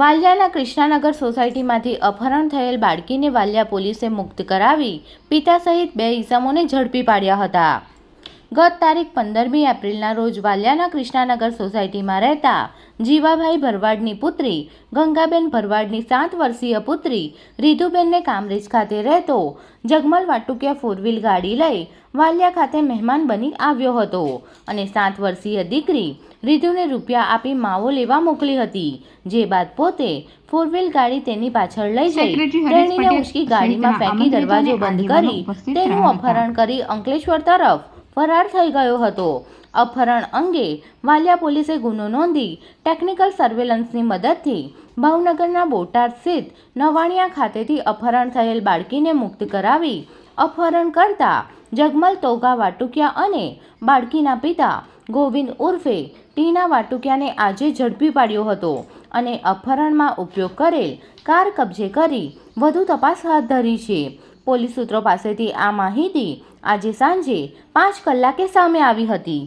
વાલિયાના કૃષ્ણાનગર સોસાયટીમાંથી અપહરણ થયેલ બાળકીને વાલિયા પોલીસે મુક્ત કરાવી પિતા સહિત બે ઈસમોને ઝડપી પાડ્યા હતા. ગત તારીખ પંદરમી એપ્રિલના રોજ વાલિયાના કૃષ્ણાનગર સોસાયટીમાં રહેતા જીવાભાઈ ભરવાડની પુત્રી ગંગાબેન ભરવાડની સાત વર્ષીય પુત્રી રીધુબેનને કામરેજ ખાતે રહેતો જગમલ વાટુકિયા ફોર વ્હીલ ગાડી લઈ વાલિયા ખાતે મહેમાન બની આવ્યો હતો અને સાત વર્ષીય દીકરી રીધુને રૂપિયા આપી માવો લેવા મોકલી હતી જે બાદ પોતે ફોર વ્હીલ ગાડી તેની પાછળ લઈ જઈ તેણીને ઉચકી ગાડીમાં ફેંકી દરવાજો બંધ કરી તેનું અપહરણ કરી અંકલેશ્વર તરફ ફરાર થઈ ગયો હતો. અપહરણ અંગે વાલિયા પોલીસે ગુનો નોંધી ટેકનિકલ સર્વેલન્સની મદદથી ભાવનગરના બોટાદ સ્થિત નવાણિયા ખાતેથી અપહરણ થયેલ બાળકીને મુક્ત કરાવી અપહરણ કરતા જગમલ તોગા વાટુકિયા અને બાળકીના પિતા ગોવિંદ ઉર્ફે ટીના વાટુકિયાને આજે ઝડપી પાડ્યો હતો. અને અપહરણમાં ઉપયોગ કરેલ કાર કબજે કરી વધુ તપાસ હાથ ધરી છે. પોલીસ સૂત્રો પાસેથી આ માહિતી આજે સાંજે પાંચ કલાકે સામે આવી હતી.